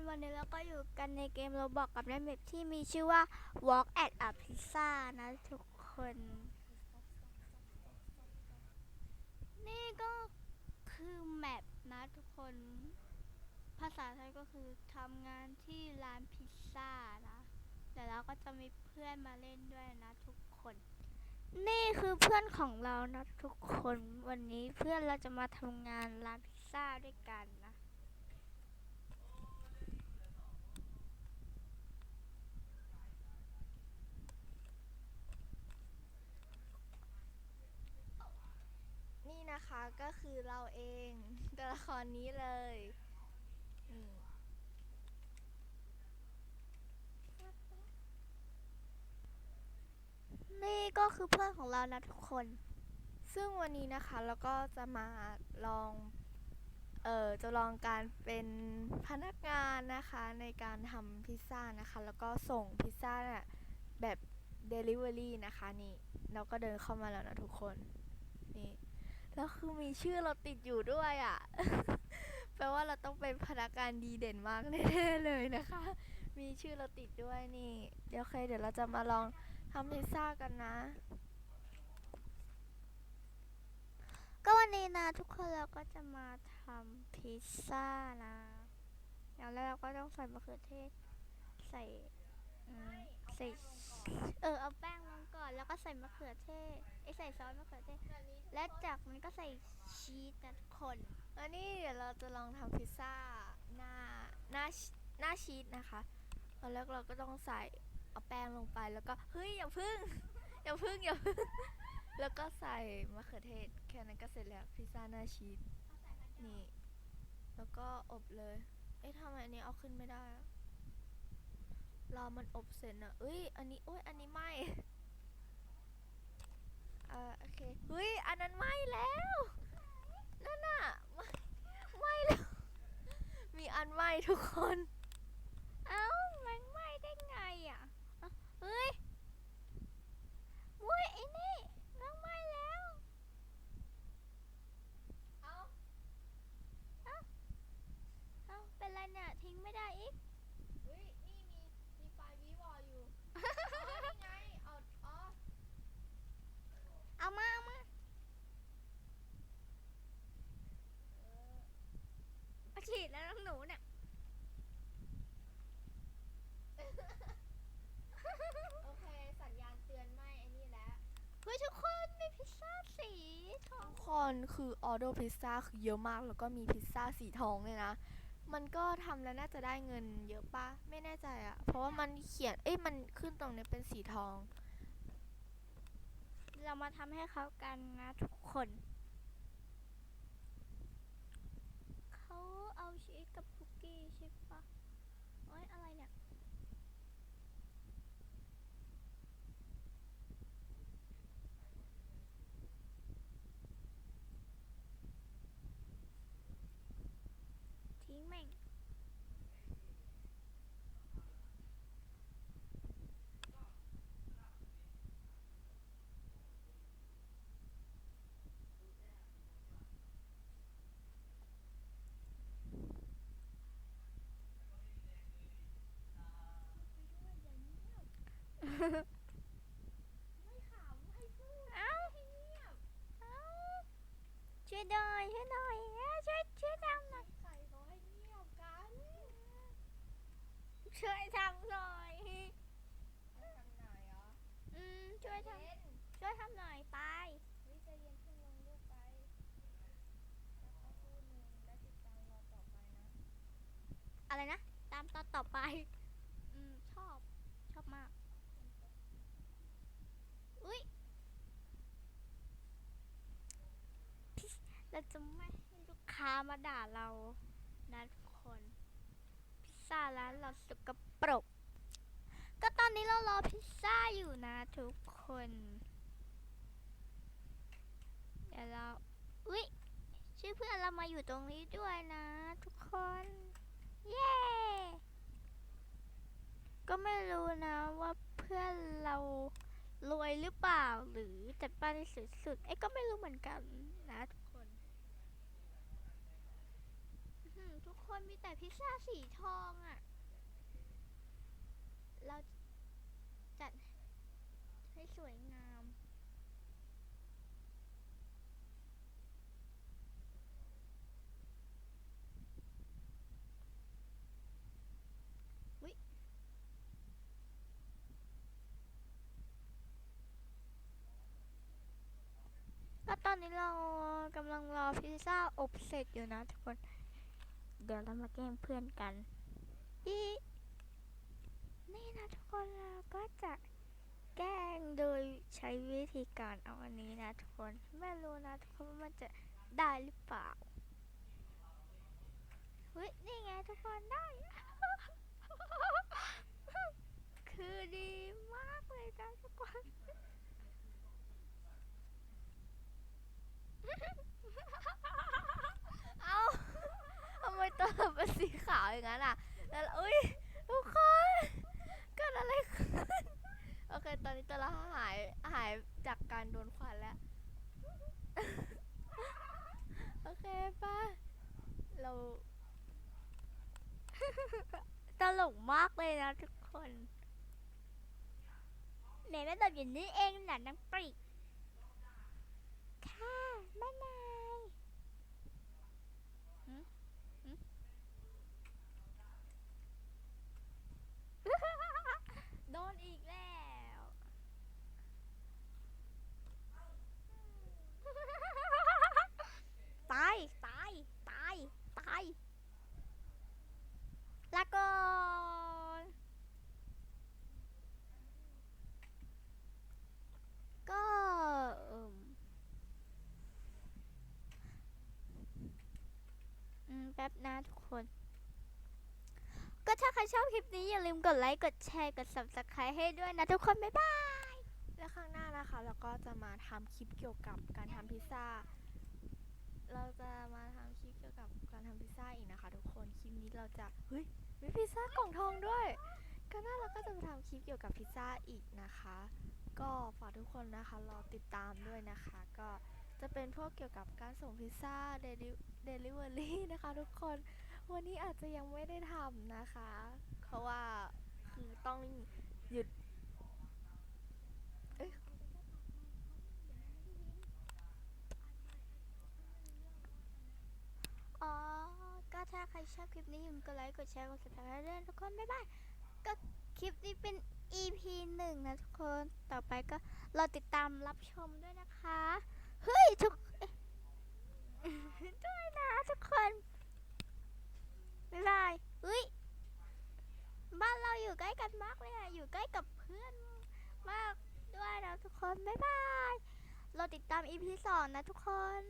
คนวันนี้เราก็อยู่กันในเกมโราบอกกับในเมปที่มีชื่อว่า Walk at a Pizza นะทุกคน นี่ก็คือแมปนะทุกคน ภาษาไทยก็คือทำงานที่ร้านพิซซ่านะแต่เราก็จะมีเพื่อนมาเล่นด้วยนะทุกคน นี่คือเพื่อนของเรานะทุกคนวันนี้เพื่อนเราจะมาทำงานร้านพิซซ่าด้วยกันนะ นี่นะคะ ก็คือเราเองตัวละครนี้เลยนี่ก็คือเพื่อนของเรานะทุกคน ซึ่งวันนี้นะคะเราก็จะมาลอง เอ่อจะลองการเป็นพนักงานนะคะในการทำพิซซ่านะคะ แล้วก็ส่งพิซซ่าแบบ Delivery นะคะนี่ เราก็เดินเข้ามาแล้วนะทุกคน แล้วคือมีชื่อเราติดอยู่ด้วยอะ่ะ แปลว่าเราต้องเป็นพนักงานดีเด่นมากแน่ๆเลยนะคะ มีชื่อเราติดด้วยนี่ เดี๋ยวโอเค เดี๋ยวเราจะมาลองทำพิซซ่ากันนะ ก็วันนี้นะทุกคนเราก็จะมาทำพิซซ่านะอย่างแรกเราก็ต้องใส่มะเขือเทศใส่ ใส่เออเอาแป้งลงก่อนแล้วก็ใส่มะเขือเทศไอยใส่ซอสมะเขือเทศ และจากนั้นก็ใส่ชีสนะทุกคนอันนี้เดี๋ยวเราจะลองทำพิซซ่าหน้าหน้าชีหน้าชีสนะคะตอนแรกเราก็ต้องใส่เอาแป้งลงไปแล้วก็เฮ้ยอย่าพึ่ง อย่าพึ่งอย่าพึ่งแล้วก็ใส่มะเขือเทศ แค่นั้นก็เสร็จแล้วพิซซ่าหน้าชีสนี่ แล้วก็อบเลย เอ๊ะทำไมอันนี้เอาขึ้นไม่ได้อะ รอมันอบเสร็จนะเอ้ย อันนี้โอ้ย อันนี้ไหมเอ่อโอเค เฮ้ย อันนั้นไหมแล้ว นั่นน่ะไหมไหมแล้ว มีอันไหมทุกคน เอ้ามันไหม้ได้ไงอะเอ้าเฮ้ยมุ้ยไอ้นี่มันไหม้แล้ว เอา เอ้าเป็นไรเนี่ยทิ้งไม่ได้อีก เฮ้ย นี่มี มีไฟวิวออยู่ อ๋อ นี่ไง เอาอ๋อ เอามาเอามาเอาฉีดแล้วน้องหนูเนี่ย โอเค สัญญาณเตือนไม่ไอ้นี่แล้ว เฮ้ยทุกคนมีพิ ซ่าสีทองทุกคนคือออเดอร์พิซซ่าคือเยอะมาก แล้วก็มีพิซซ่าสีทองเลยนะ มันก็ทำแล้วน่าจะได้เงินเยอะปะไม่แน่ใจอะเพราะว่ามันเขียน เอ้ยมันขึ้นตรงนี้เป็นสีทอง เรามาทำให้เขากันนะทุกคน เขาเอาชีสกับคุกกี้ใช่ปะโอ้ยอะไรเนี่ย ทิ้งแม่ง เอ้าเอ้าช่วยหน่อยช่วยหน่อยเอ้ยช่วยช่วยทำหน่อยใส่เขาให้เงียบกันช่วยทำหน่อยทางไหนอะอืมช่วยทำช่วยทำหน่อยไปวิจะเย็นขึ้นลงลูกไปแล้วก็พูดหนึ่งและติดตามราต่อไปนะ อะไรนะ ตามตอนต่อไป อืม ชอบ ชอบมาก อุ้ยเรา จะไม่ให้ลูกค้ามาด่าเรานะทุกคน พิซซ่าร้านเราสกปรก ก็ตอนนี้เรารอพิซซ่าอยู่นะทุกคน เดี๋ยวเรา อุ้ยชื่อเพื่อนเรามาอยู่ตรงนี้ด้วยนะทุกคน เย้ ก็ไม่รู้นะว่าเพื่อนเรารวยหรือเปล่าหรือจัดบ้านได้สุดๆไอ้ก็ไม่รู้เหมือนกันนะทุก คนอื้อหือทุกคนมีแต่พิซซ่าสีทองอะ่ะ เราจัดให้สวยงามอุ๊ยก็ตอนนี้เรากำลังรอพิซซ่าอบเสร็จอยู่นะทุกคน เดี๋ยวเรามาแกล้งเพื่อนกันอีนี่นะทุกคนเราก็จะแกล้งโดยใช้วิธีการเอาอันนี้นะทุกคน ไม่รู้นะทุกคนว่ามันจะได้หรือเปล่าเฮ้ยนี่ไงทุกคนได้ คือดีมากเลยนะทุกคน เอาทำไมตัวเราเป็นสีขาวอย่างนั้นอะ แล้วเราอุ้ยทุกคน เกิดอะไรขึ้น โอเค ตอนนี้ตัวเราหาย หาย จากการโดนขวันแล้ว โอเคป่ะ เรา ตลกมากเลยนะทุกคน แม่แม่ตอบอย่างนี้เองนะนังปริกค่ะแม่นายหืมหืม โดนอีกแล้ว ตาย ตาย ตาย ตายลาก่อนก็เอิ่มอืม แป๊บนะทุกคน ก็ถ้าใครชอบคลิปนี้ อย่าลืมกดไลค์กดแชร์กด subscribe ให้ด้วยนะทุกคน บ๊ายบาย และข้างหน้านะคะเราก็จะมาทำคลิปเกี่ยวกับการทำพิซซ่า เราจะมาทำคลิปเกี่ยวกับการทำพิซซ่าอีกนะคะ ทุกคน คลิปนี้เราจะ เฮ้ย มีพิซซ่ากล่องทองด้วยข้างหน้าเราก็จะมาทำคลิปเกี่ยวกับพิซซ่าอีกนะคะ ก็ฝากทุกคนนะคะรอติดตามด้วยนะคะ ก็ จะเป็นพวกเกี่ยวกับการส่งพิซซ่าเดลิเดลิเวอรี่นะคะทุกคน วันนี้อาจจะยังไม่ได้ทำนะคะ เพราะว่าคือต้องหยุดอ๋อ ก็ถ้าใครชอบคลิปนี้อย่าลืมกดไลค์ กดแชร์ กด subscribe ด้วยทุกคน บ๊ายบาย ก็คลิปนี้เป็น EP หนึ่งนะทุกคน ต่อไปก็รอติดตามรับชมด้วยนะคะ เฮ้ยทุกด้วยนะทุกคนบ๊ายบายเฮ้ย บ้านเราอยู่ใกล้กันมากเลยอะอยู่ใกล้กับเพื่อนมากด้วยนะทุกคน บ๊ายบาย เราติดตามอีพีสองนะทุกคน